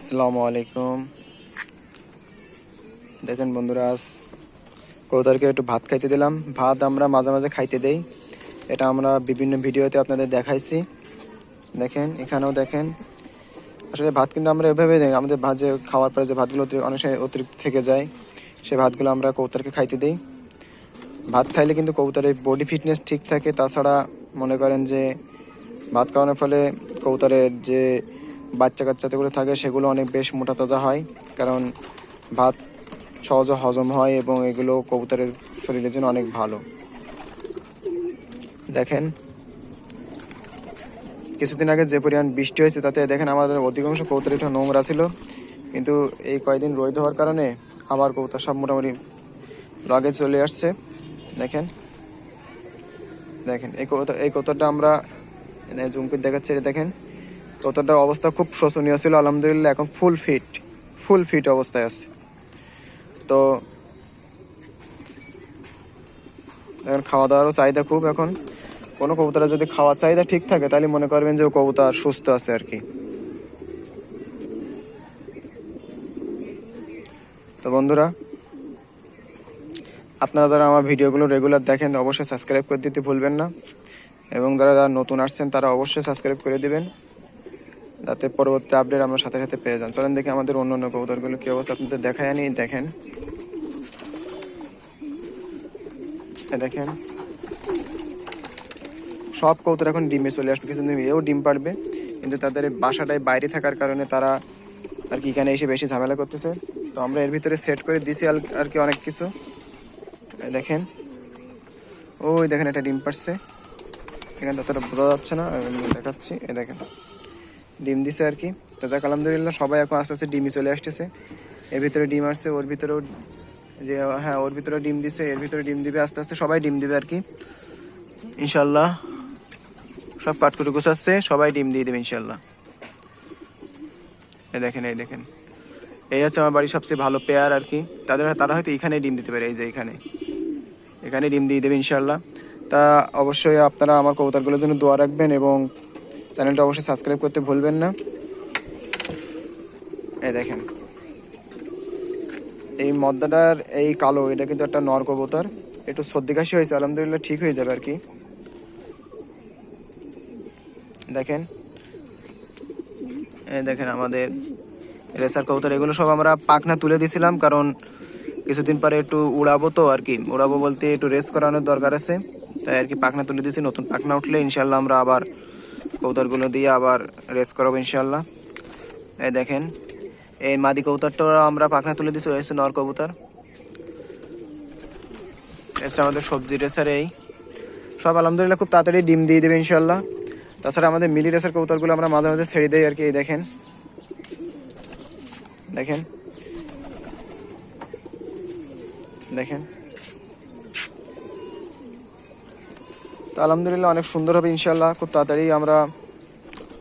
আসসালামু আলাইকুম। দেখেন বন্ধুরা, আজ কৌতারকে একটু ভাত খাইতে দিলাম। ভাত আমরা মাঝে মাঝে খাইতে দেই। এটা আমরা বিভিন্ন ভিডিওতে আপনাদের দেখাইছি। দেখেন, এখানেও দেখেন। আসলে ভাত কিন্তু আমরা এভাবে দিই আমাদের যে খাওয়ার পরে যে ভাতগুলো অনেক সময় অতিরিক্ত থেকে যায় সেই ভাতগুলো আমরা কৌতারকে খাইতে দিই। ভাত খাইলে কিন্তু কৌতারের বডি ফিটনেস ঠিক থাকে। তাছাড়া মনে করেন যে ভাত খাওয়ানোর ফলে কৌতারের যে বাচ্চা কাচ্চাতেগুলো থাকে, সেগুলো অনেক বেশ মোটা তাজা হয়, কারণ ভাত সহজে হজম হয় এবং এগুলো কবুতরের শরীরের জন্য অনেক ভালো। দেখেন, কিছুদিন আগে যে পরিমাণ বৃষ্টি হয়েছে, তাতে দেখেন আমাদের অধিকাংশ কবুতর একটু নোংরা ছিল, কিন্তু এই কয়েকদিন রোদ হওয়ার কারণে আবার কবুতর সব মোটামুটি লগে চলে আসছে। দেখেন দেখেন, এই কবুতর, এই কবুতরটা আমরা জুমকির দেখাচ্ছি, এটা দেখেন কতটার অবস্থা খুব শোচনীয় ছিল, আলহামদুলিল্লাহ এখন ফুল ফিট ফুল ফিট অবস্থায় আছে। তো এখন খাওয়া দাওয়ারও চাহিদা খুব এখন। কোনো কবুতরের যদি খাওয়ার চাহিদা ঠিক থাকে, তাহলে মনে করবেন যে ও কবুতর সুস্থ আছে আর কি। তো বন্ধুরা, আপনারা যারা আমার ভিডিওগুলো রেগুলার দেখেন, অবশ্যই সাবস্ক্রাইব করে দিতে ভুলবেন না। এবং যারা যারা নতুন আসছেন, তারা অবশ্যই সাবস্ক্রাইব করে দিবেন। যাতে পরবর্তী আপডেট আমরা সাথে সাথে পেয়ে যান। চলেন দেখি আমাদের অন্য অন্য কবুতরগুলো কি অবস্থা। আপনাদের দেখায় আনি, দেখেন। দেখেন। সব কবুতর এখন ডিমে চলে আসবে, কিছুদিন এও ডিম পারবে কিন্তু তাদের বাসাটায় বাইরে থাকার কারণে তারা আর কি এখানে এসে বেশি ঝামেলা করতেছে। তো আমরা এর ভিতরে সেট করে দিছি আর কি অনেক কিছু। দেখেন। ওই দেখেন, একটা ডিম পারছে এখানে ততটা বোঝা যাচ্ছে না দেখাচ্ছি। এ দেখেন। ডিম দিছে আর কি। তো যাক, আলহামদুলিল্লাহ সবাই এখন আস্তে আস্তে ডিমই চলে আসতেছে। এর ভিতরে ডিম আসছে, ওর ভিতরেও যে হ্যাঁ ওর ভিতরে ডিম দিছে, এর ভিতরে ডিম দিবে, আস্তে আস্তে সবাই ডিম দিবে আর কি। ইনশাল্লাহ সব কাঠকুটো গুছাচ্ছে, সবাই ডিম দিয়ে দেবে ইনশাল্লাহ এই দেখেন এই দেখেন। এই হচ্ছে আমার বাড়ির সবচেয়ে ভালো পেয়ার আর কি। তাদের তারা হয়তো এখানে ডিম দিতে পারে, এই যে এখানে। এখানে ডিম দিয়ে দেবে ইনশাল্লাহ তা অবশ্যই আপনারা আমার কবুতরগুলোর জন্য দোয়া রাখবেন এবং চ্যানেলটা অবশ্যই সাবস্ক্রাইব করতে ভুলবেন না। এই দেখেন। এই মদ্দাটার এই কালো, এটা কিন্তু একটা নর কবুতর। একটু সর্দি কাশি হয়েছে, আলহামদুলিল্লাহ ঠিক হয়ে যাবে আর কি। দেখেন। এই দেখেন আমাদের রেসার কবুতর, এগুলো সব আমরা পাখনা তুলে দিয়েছিলাম, কারণ কিছুদিন পরে একটু উড়াবো তো আর কি। উড়াবো বলতে একটু রেস্ট করানোর দরকার আছে। তাই আর কি পাখনা তুলে দিয়েছি, নতুন পাখনা উঠলে ইনশাল্লাহ আমরা আবার কবুতরগুলো দিয়ে আবার রেস করাবো ইনশাল্লাহ এই দেখেন, এই মাদি কবুতরটা আমরা পাখনা তুলে দিয়েছি হয়েছে নর কবুতর। এসে আমাদের সবজি রেসার এই। সব আলহামদুলিল্লাহ খুব তাড়াতাড়ি ডিম দিয়ে দেবে ইনশাল্লাহ তাছাড়া আমাদের মিলি রেসার কবুতরগুলো আমরা মাঝে মাঝে ছেড়ে দিই আর কি, এই দেখেন। দেখেন। দেখেন। আলহামদুলিল্লাহ অনেক সুন্দর হবে ইনশাল্লাহ খুব তাড়াতাড়ি আমরা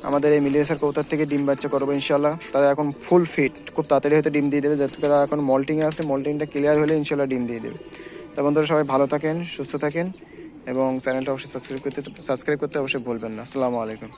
আমাদের এই মিলিয়েসার কৌতার থেকে ডিম বাচ্চা করব ইনশাল্লাহ তারা এখন ফুল ফিট খুব তাড়াতাড়ি হয়তো ডিম দিয়ে দেবে। যেহেতু তারা এখন মল্টিংয়ে আছে মল্টিংটা ক্লিয়ার হলে ইনশাল্লাহ ডিম দিয়ে দেবে। তখন বন্ধুরা, সবাই ভালো থাকেন, সুস্থ থাকেন এবং চ্যানেলটা অবশ্যই সাবস্ক্রাইব করতে সাবস্ক্রাইব করতে অবশ্যই ভুলবেন না। আসসালামু আলাইকুম।